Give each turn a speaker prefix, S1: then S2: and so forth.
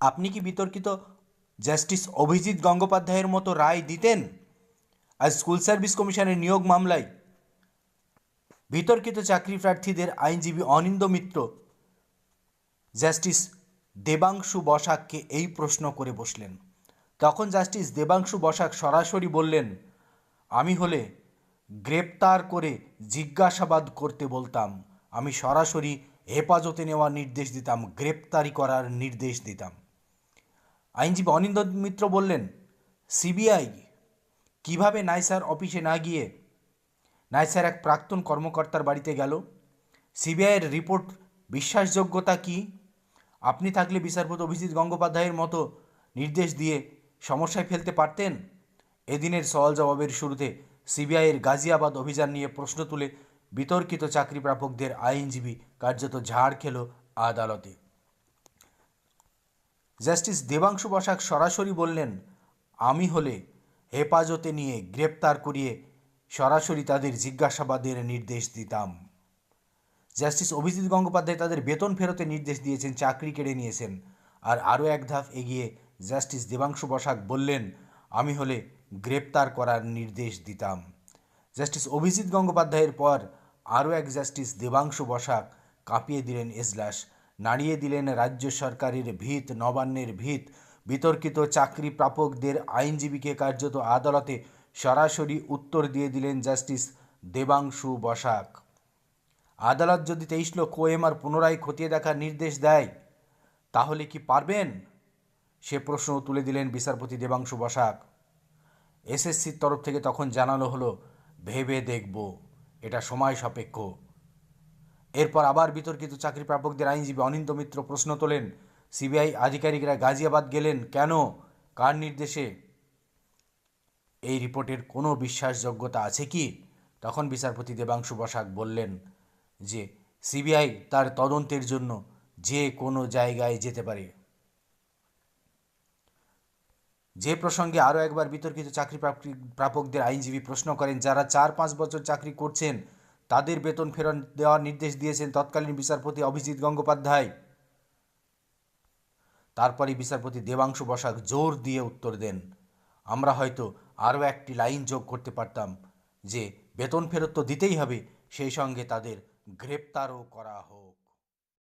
S1: আপনি কি বিতর্কিত? জাস্টিস অভিজিৎ গঙ্গোপাধ্যায়ের মতো রায় দিতেন? আজ স্কুল সার্ভিস কমিশনের নিয়োগ মামলায়। বিতর্কিত চাকরি প্রার্থীদের আইনজীবী অনিন্দ মিত্র। জাস্টিস দেবাংশু বসাককে এই প্রশ্ন করে বসলেন। তখন জাস্টিস দেবাংশু বসাক সরাসরি বললেন, আমি হলে গ্রেপ্তার করে জিজ্ঞাসাবাদ করতে বলতাম। আমি সরাসরি হেফাজতে নেওয়ার নির্দেশ দিতাম, গ্রেপ্তারি করার নির্দেশ দিতাম। আইনজীবী অনিন্দ মিত্র বললেন, সিবিআই কীভাবে নাইসার অফিসে না গিয়ে নাইসার এক প্রাক্তন কর্মকর্তার বাড়িতে গেল? সিবিআইয়ের রিপোর্ট বিশ্বাসযোগ্যতা কি? আপনি থাকলে বিচারপতি অভিজিৎ গঙ্গোপাধ্যায়ের মতো নির্দেশ দিয়ে সমস্যায় ফেলতে পারতেন? এদিনের সওয়াল জবাবের শুরুতে সিবিআইয়ের গাজিয়াবাদ অভিযান নিয়ে প্রশ্ন তুলে বিতর্কিত চাকরি প্রাপকদের আইনজীবী কার্যত ঝাড় খেল আদালতে। জাস্টিস দেবাংশু বসাক সরাসরি বললেন, আমি হলে হেফাজতে নিয়ে গ্রেপ্তার করিয়ে সরাসরি তাদের জিজ্ঞাসাবাদের নির্দেশ দিতাম। জাস্টিস অভিজিৎ গঙ্গোপাধ্যায় তাদের বেতন ফেরতের নির্দেশ দিয়েছেন, চাকরি কেড়ে নিয়েছেন। আর আরও এক ধাপ এগিয়ে জাস্টিস দেবাংশু বসাক বললেন, আমি হলে গ্রেপ্তার করার নির্দেশ দিতাম। জাস্টিস অভিজিৎ গঙ্গোপাধ্যায়ের পর আরও এক জাস্টিস দেবাংশু বসাক কাঁপিয়ে দিলেন এজলাস। নাড়িয়ে দিলেন রাজ্য সরকারের ভিত, নবান্নের ভিত। বিতর্কিত চাকরি প্রাপকদের আইনজীবীকে কার্যত আদালতে সরাসরি উত্তর দিয়ে দিলেন জাস্টিস দেবাংশু বসাক। আদালত যদি তেইশ লক্ষ ওএমআর পুনরায় খতিয়ে দেখার নির্দেশ দেয়, তাহলে কি পারবেন? সে প্রশ্ন তুলে দিলেন বিচারপতি দেবাংশু বসাক। এসএসসির তরফ থেকে তখন জানানো হলো, ভেবে দেখব। এটা সময় সাপেক্ষ। এরপর আবার বিতর্কিত চাকরি প্রাপকদের আইনজীবী অনিন্দ মিত্র প্রশ্ন তোলেন, সিবিআই আধিকারিকরা গাজিয়াবাদ গেলেন কেন? কার নির্দেশে? এই রিপোর্টের কোনো বিশ্বাসযোগ্যতা আছে কি? তখন বিচারপতি দেবাংশু বসাক বললেন যে, সিবিআই তার তদন্তের জন্য যে কোনো জায়গায় যেতে পারে। যে প্রসঙ্গে আরও একবার বিতর্কিত চাকরি প্রাপকদের আইনজীবী প্রশ্ন করেন, যারা চার পাঁচ বছর চাকরি করছেন তাদের বেতন ফেরত দেওয়ার নির্দেশ দিয়েছেন তৎকালীন বিচারপতি অভিজিৎ গঙ্গোপাধ্যায়। তারপরে বিচারপতি দেবাংশু বসাক জোর দিয়ে উত্তর দেন, আমরা হয়তো আরও একটি লাইন যোগ করতে পারতাম যে, বেতন ফেরত তো দিতেই হবে, সেই সঙ্গে তাদের গ্রেপ্তারও করা হোক।